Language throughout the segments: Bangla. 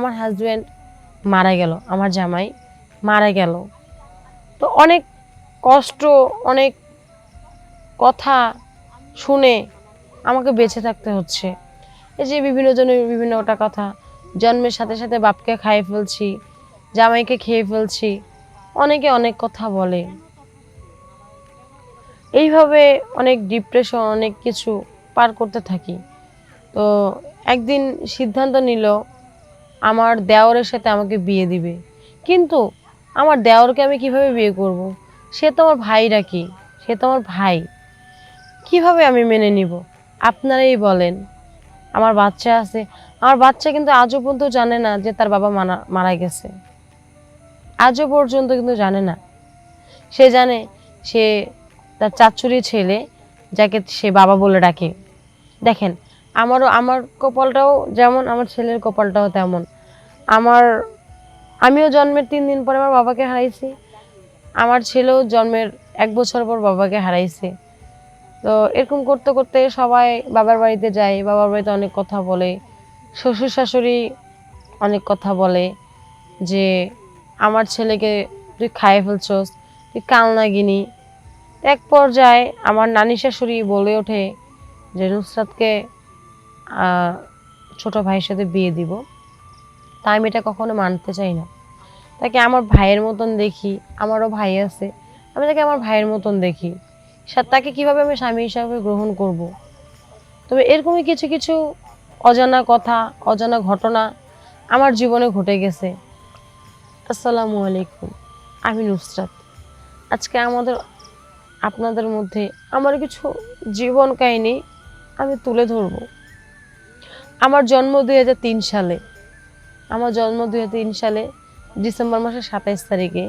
আমার হাজব্যান্ড মারা গেল, আমার জামাই মারা গেল। তো অনেক কষ্ট, অনেক কথা শুনে আমাকে বেঁচে থাকতে হচ্ছে। এই যে বিভিন্ন জনের বিভিন্নটা কথা, জন্মের সাথে সাথে বাপকে খাইয়ে ফেলছি, জামাইকে খেয়ে ফেলছি, অনেকে অনেক কথা বলে। এইভাবে অনেক ডিপ্রেশন অনেক কিছু পার করতে থাকি। তো একদিন সিদ্ধান্ত নিল আমার দেওরের সাথে আমাকে বিয়ে দিবে। কিন্তু আমার দেওরকে আমি কীভাবে বিয়ে করব। সে তো আমার ভাইরা কি? সে তো আমার ভাই। কীভাবে আমি মেনে নিব? আপনারাই বলেন। আমার বাচ্চা আছে। আমার বাচ্চা কিন্তু আজও পর্যন্ত জানে না যে তার বাবা মারা মারা গেছে। আজও পর্যন্ত কিন্তু জানে না। সে জানে সে তার চাচুরি ছেলে যাকে সে বাবা বলে ডাকে। দেখেন, আমারও, আমার কপালটাও যেমন, আমার ছেলের কপালটাও তেমন। আমার, আমিও জন্মের তিন দিন পরে আমার বাবাকে হারাইছি। আমার ছেলেও জন্মের এক বছর পর বাবাকে হারাইছে। তো এরকম করতে করতে সবাই বাবার বাড়িতে যায়, বাবার বাড়িতে অনেক কথা বলে, শ্বশুর শাশুড়ি অনেক কথা বলে যে, আমার ছেলেকে তুই খাইয়ে ফেলছস, তুই কাল কালনাগিনি এক পর্যায়ে আমার নানি শাশুড়ি বলে ওঠে যে, নুসরাতকে ছোট ভাইয়ের সাথে বিয়ে দিব। তাই আমি এটা কখনো মানতে চাই না। তাকে আমার ভাইয়ের মতন দেখি, আমারও ভাই আছে, আমি তাকে আমার ভাইয়ের মতন দেখি। তাকে কীভাবে আমি স্বামী হিসাবে গ্রহণ করব। তবে এরকমই কিছু কিছু অজানা কথা, অজানা ঘটনা আমার জীবনে ঘটে গেছে। আসসালামু আলাইকুম, আমি নুসরাত। আজকে আমাদের, আপনাদের মধ্যে আমার কিছু জীবন কাহিনী আমি তুলে ধরব। আমার জন্ম দুই সালে। আমার জন্ম দুই তিন সালে, ডিসেম্বর মাসের সাতাইশ তারিখে।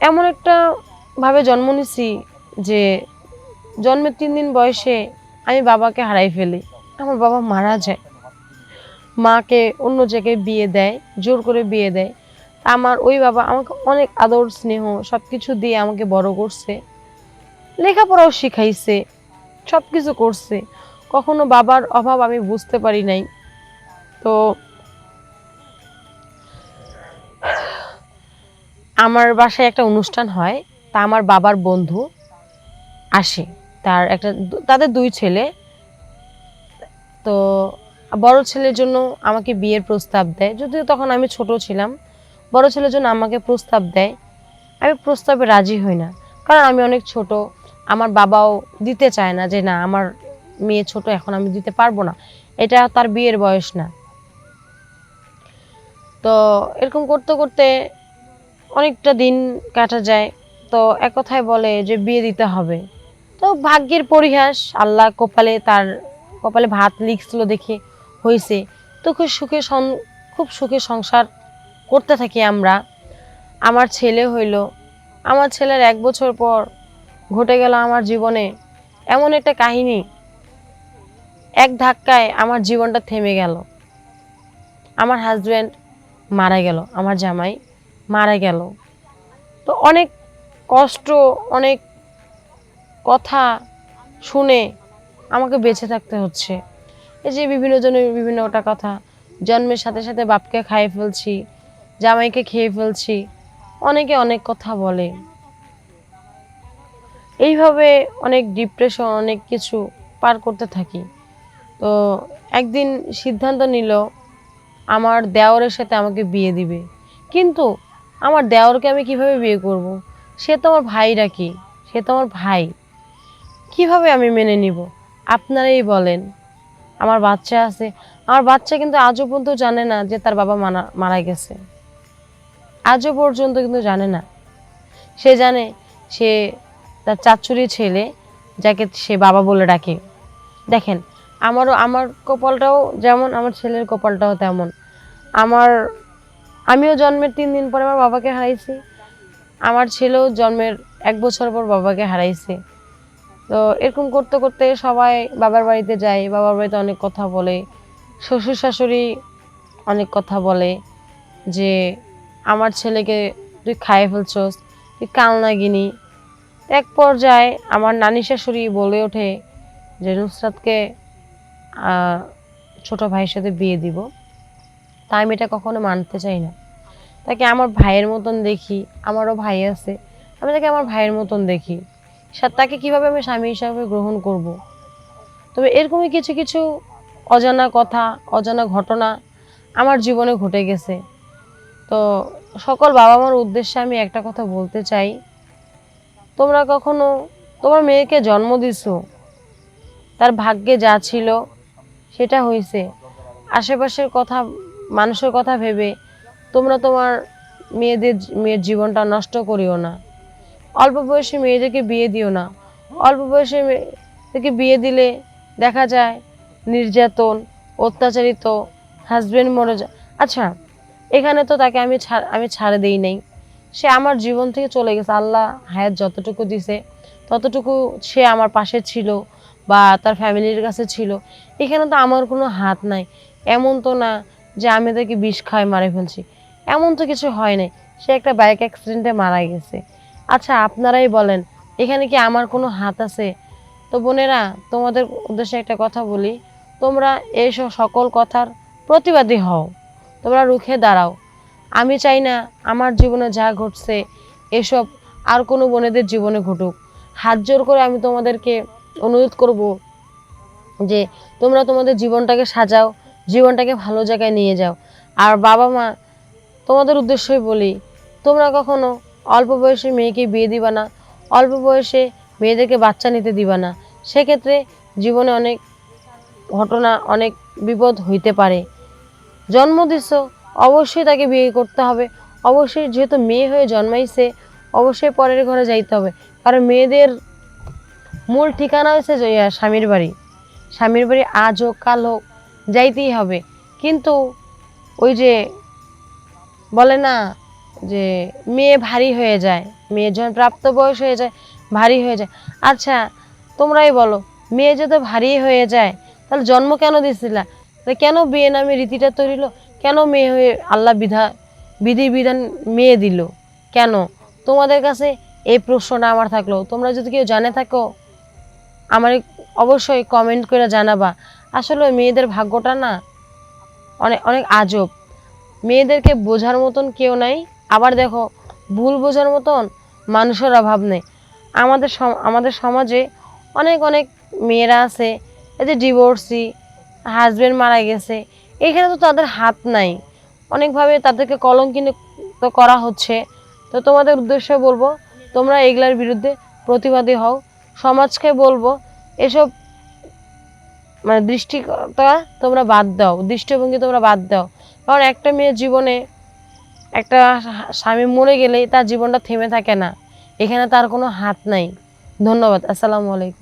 এমন একটা ভাবে জন্ম নিছি যে জন্মের তিন দিন বয়সে আমি বাবাকে হারাই ফেলি। আমার বাবা মারা যায়। মাকে অন্য জায়গায় বিয়ে দেয়, জোর করে বিয়ে দেয়। তা আমার ওই বাবা আমাকে অনেক আদর, স্নেহ সব কিছু দিয়ে আমাকে বড় করছে। লেখাপড়াও শিখাইছে সব কিছু করছে। কখনো বাবার অভাব আমি বুঝতে পারি নাই। তো আমার বাসায় একটা অনুষ্ঠান হয়, তা আমার বাবার বন্ধু আসে। তার একটা তাদের দুই ছেলে। তো বড় ছেলের জন্য আমাকে বিয়ের প্রস্তাব দেয়। যদিও তখন আমি ছোট ছিলাম, বড় ছেলের জন্য আমাকে প্রস্তাব দেয়। আমি প্রস্তাবে রাজি হই না, কারণ আমি অনেক ছোট। আমার বাবাও দিতে চায় না যে, না, আমার মেয়ে ছোট, এখন আমি দিতে পারব না। এটা তার বিয়ের বয়স না। তো এরকম করতে করতে অনেকটা দিন কাটা যায়। তো এক কথায় বলে যে বিয়ে দিতে হবে। তো ভাগ্যের পরিহাস, আল্লাহ কপালে তার কপালে ভাত লিখছিল দেখে হয়েছে তো খুব সুখে সং- খুব সুখে সংসার করতে থাকি আমরা। আমার ছেলে হইল, আমার ছেলের এক বছর পর ঘটে গেল আমার জীবনে এমন একটা কাহিনী। এক ধাক্কায় আমার জীবনটা থেমে গেল। আমার হাজব্যান্ড মারা গেল, আমার জামাই মারা গেল। তো অনেক কষ্ট, অনেক কথা শুনে আমাকে বেঁচে থাকতে হচ্ছে। এই যে বিভিন্ন জনের বিভিন্নটা কথা, জন্মের সাথে সাথে বাপকে খাইয়ে ফেলছি, জামাইকে খেয়ে ফেলছি, অনেকে অনেক কথা বলে। এইভাবে অনেক ডিপ্রেশন অনেক কিছু পার করতে থাকি। তো একদিন সিদ্ধান্ত নিল, আমার দেওরের সাথে আমাকে বিয়ে দিবে। কিন্তু আমার দেওরকে আমি কীভাবে বিয়ে করব। সে তো আমার ভাইরা কি? সে তো আমার ভাই। কীভাবে আমি মেনে নিব? আপনারাই বলেন। আমার বাচ্চা আছে। আমার বাচ্চা কিন্তু আজও পর্যন্ত জানে না যে তার বাবা মারা মারা গেছে। আজও পর্যন্ত কিন্তু জানে না। সে জানে সে তার চাচুরি ছেলে যাকে সে বাবা বলে ডাকে। দেখেন, আমারও, আমার কপালটাও যেমন, আমার ছেলের কপালটাও তেমন। আমার আমিও জন্মের তিন দিন পরে আমার বাবাকে হারাইছি। আমার ছেলেও জন্মের এক বছর পর বাবাকে হারাইছে। তো এরকম করতে করতে সবাই বাবার বাড়িতে যায়, বাবার বাড়িতে অনেক কথা বলে, শ্বশুর শাশুড়ি অনেক কথা বলে যে, আমার ছেলেকে তুই খাইয়ে ফেলছস, তুই কালনাগিনি এক পর্যায়ে আমার নানি শাশুড়ি বলে ওঠে যে, নুসরাতকে ছোট ভাইয়ের সাথে বিয়ে দিব। তা আমি এটা কখনো মানতে চাই না। তাকে আমার ভাইয়ের মতন দেখি, আমারও ভাই আছে, আমি তাকে আমার ভাইয়ের মতন দেখি। তাকে কীভাবে আমি স্বামী হিসাবে গ্রহণ করব। তবে এরকমই কিছু কিছু অজানা কথা, অজানা ঘটনা আমার জীবনে ঘটে গেছে। তো সকল বাবা মার উদ্দেশ্যে আমি একটা কথা বলতে চাই। তোমরা কখনো তোমার মেয়েকে জন্ম দিছো? তার ভাগ্যে যা ছিল সেটা হয়েছে আশেপাশের কথা মানুষের কথা ভেবে তোমরা তোমার মেয়েদের মেয়ের জীবনটা নষ্ট করিও না। অল্প বয়সে মেয়েদেরকে বিয়ে দিও না। অল্প বয়সে মেয়েদেরকে বিয়ে দিলে দেখা যায় নির্যাতন, অত্যাচারিত হাজবেন্ড মরে যায়। আচ্ছা এখানে তো তাকে আমি ছাড় আমি ছাড়ে দিই নাই। সে আমার জীবন থেকে চলে গেছে। আল্লাহ হায়াত যতটুকু দিছে, ততটুকু সে আমার পাশে ছিল বা তার ফ্যামিলির কাছে ছিল। এখানে তো আমার কোনো হাত নাই। এমন তো না যে আমি তাকে বিষ খাই মারে ফেলছি। এমন তো কিছু হয় নাই। সে একটা বাইক অ্যাক্সিডেন্টে মারা গেছে। আচ্ছা আপনারাই বলেন, এখানে কি আমার কোনো হাত আছে? তো বোনেরা, তোমাদের উদ্দেশ্যে একটা কথা বলি। তোমরা এইসব সকল কথার প্রতিবাদী হও। তোমরা রুখে দাঁড়াও। আমি চাই না আমার জীবনে যা ঘটছে, এসব আর কোনো বোনেদের জীবনে ঘটুক। হাত জোর করে আমি তোমাদেরকে অনুরোধ করব যে তোমরা তোমাদের জীবনটাকে সাজাও জীবনটাকে ভালো জায়গায় নিয়ে যাও। আর বাবা মা, তোমাদের উদ্দেশ্যই বলি, তোমরা কখনো অল্প বয়সে মেয়েকে বিয়ে দিবা না, অল্প বয়সে মেয়েদেরকে বাচ্চা নিতে দিবা না। সেক্ষেত্রে জীবনে অনেক ঘটনা, অনেক বিপদ হইতে পারে। জন্ম দিছ, অবশ্যই তাকে বিয়ে করতে হবে। অবশ্যই যেহেতু মেয়ে হয়ে জন্মাইছে, অবশ্যই পরের ঘরে যাইতে হবে। কারণ মেয়েদের মূল ঠিকানা হয়েছে স্বামীর বাড়ি। স্বামীর বাড়ি আজ হোক কাল হোক যাইতেই হবে। কিন্তু ওই যে বলে না যে মেয়ে ভারী হয়ে যায়, মেয়ে যখন প্রাপ্ত বয়স হয়ে যায়, ভারী হয়ে যায়। আচ্ছা তোমরাই বলো, মেয়ে যদি ভারী হয়ে যায়, তাহলে জন্ম কেন দিছিলা? কেন বিয়ে নামে রীতিটা তৈরি কেন মেয়ে হয়ে আল্লাহ বিধা, বিধি বিধান মেয়ে দিল? কেন? তোমাদের কাছে এই প্রশ্নটা আমার থাকল। তোমরা যদি কেউ জানে থাকো, আমার অবশ্যই কমেন্ট করে জানাবা। আসলে মেয়েদের ভাগ্যটা না অনেক অনেক আজব। মেয়েদেরকে বোঝার মতন কেউ নাই। আবার দেখো, ভুল বোঝার মতন মানুষের অভাব নেই। আমাদের আমাদের সমাজে অনেক অনেক মেয়েরা আছে যে ডিভোর্সি হাজব্যান্ড মারা গেছে, এখানে তো তাদের হাত নাই। অনেকভাবে তাদেরকে কলঙ্কিত করা হচ্ছে। তো তোমাদের উদ্দেশ্যে বলব, তোমরা এগুলার বিরুদ্ধে প্রতিবাদী হও। সমাজকে বলব, এসব মানে দৃষ্টিকতা তোমরা বাদ দাও, দৃষ্টিভঙ্গি তোমরা বাদ দাও। কারণ একটা মেয়ের জীবনে একটা স্বামী মরে গেলে তার জীবনটা থেমে থাকে না। এখানে তার কোনো হাত নাই। ধন্যবাদ, আসসালামু আলাইকুম।